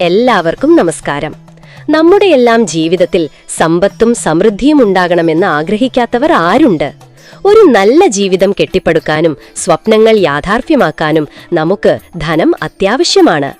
എല്ലാവർക്കും നമസ്കാരം. നമ്മുടെയെല്ലാം ജീവിതത്തിൽ സമ്പത്തും സമൃദ്ധിയും ഉണ്ടാകണമെന്ന് ആഗ്രഹിക്കാത്തവർ ആരുണ്ട്? ഒരു നല്ല ജീവിതം കെട്ടിപ്പടുക്കാനും സ്വപ്നങ്ങൾ യാഥാർത്ഥ്യമാക്കാനും നമുക്ക് ധനം അത്യാവശ്യമാണ്.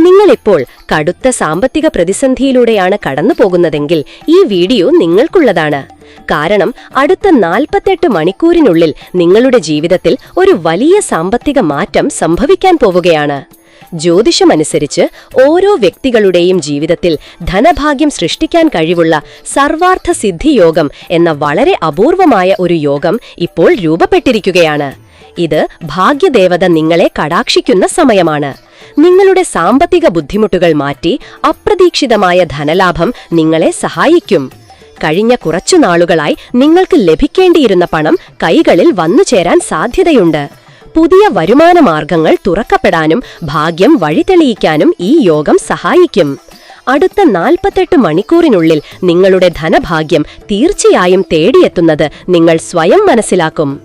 നിങ്ങളിപ്പോൾ കടുത്ത സാമ്പത്തിക പ്രതിസന്ധിയിലൂടെയാണ് കടന്നു പോകുന്നതെങ്കിൽ ഈ വീഡിയോ നിങ്ങൾക്കുള്ളതാണ്. കാരണം അടുത്ത നാൽപ്പത്തെട്ട് മണിക്കൂറിനുള്ളിൽ നിങ്ങളുടെ ജീവിതത്തിൽ ഒരു വലിയ സാമ്പത്തിക മാറ്റം സംഭവിക്കാൻ പോവുകയാണ്. ജ്യോതിഷമനുസരിച്ച് ഓരോ വ്യക്തികളുടെയും ജീവിതത്തിൽ ധനഭാഗ്യം സൃഷ്ടിക്കാൻ കഴിവുള്ള സർവാർത്ഥ സിദ്ധി യോഗം എന്ന വളരെ അപൂർവമായ ഒരു യോഗം ഇപ്പോൾ രൂപപ്പെട്ടിരിക്കുകയാണ്. ഇത് ഭാഗ്യദേവത നിങ്ങളെ കടാക്ഷിക്കുന്ന സമയമാണ്. നിങ്ങളുടെ സാമ്പത്തിക ബുദ്ധിമുട്ടുകൾ മാറ്റി അപ്രതീക്ഷിതമായ ധനലാഭം നിങ്ങളെ സഹായിക്കും. കഴിഞ്ഞ കുറച്ചു നാളുകളായി നിങ്ങൾക്ക് ലഭിക്കേണ്ടിയിരുന്ന പണം കൈകളിൽ വന്നു ചേരാൻ സാധ്യതയുണ്ട്. പുതിയ വരുമാന മാർഗങ്ങൾ തുറക്കപ്പെടാനും ഭാഗ്യം വഴിതെളിയിക്കാനും ഈ യോഗം സഹായിക്കും. അടുത്ത നാൽപ്പത്തെട്ട് മണിക്കൂറിനുള്ളിൽ നിങ്ങളുടെ ധനഭാഗ്യം തീർച്ചയായും തേടിയെത്തുന്നത് നിങ്ങൾ സ്വയം മനസ്സിലാക്കും.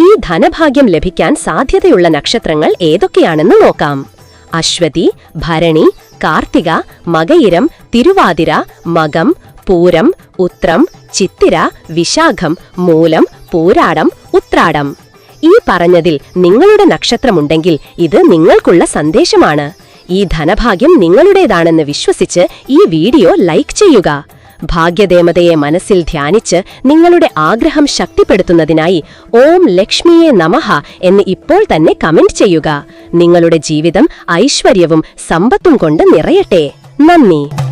ഈ ധനഭാഗ്യം ലഭിക്കാൻ സാധ്യതയുള്ള നക്ഷത്രങ്ങൾ ഏതൊക്കെയാണെന്ന് നോക്കാം. അശ്വതി ഭരണി കാർത്തിക മകയിരം തിരുവാതിര മകം പൂരം ഉത്രം ചിത്തിര വിശാഖം മൂലം പൂരാടം ഉത്രാടം. ഈ പറഞ്ഞതിൽ നിങ്ങളുടെ നക്ഷത്രമുണ്ടെങ്കിൽ ഇത് നിങ്ങൾക്കുള്ള സന്ദേശമാണ്. ഈ ധനഭാഗ്യം നിങ്ങളുടേതാണെന്ന് വിശ്വസിച്ച് ഈ വീഡിയോ ലൈക്ക് ചെയ്യുക. ഭാഗ്യദേവതയെ മനസ്സിൽ ധ്യാനിച്ച് നിങ്ങളുടെ ആഗ്രഹം ശക്തിപ്പെടുത്തുന്നതിനായി ഓം ലക്ഷ്മിയെ നമഹ എന്ന് ഇപ്പോൾ തന്നെ കമന്റ് ചെയ്യുക. നിങ്ങളുടെ ജീവിതം ഐശ്വര്യവും സമ്പത്തും കൊണ്ട് നിറയട്ടെ. നന്ദി.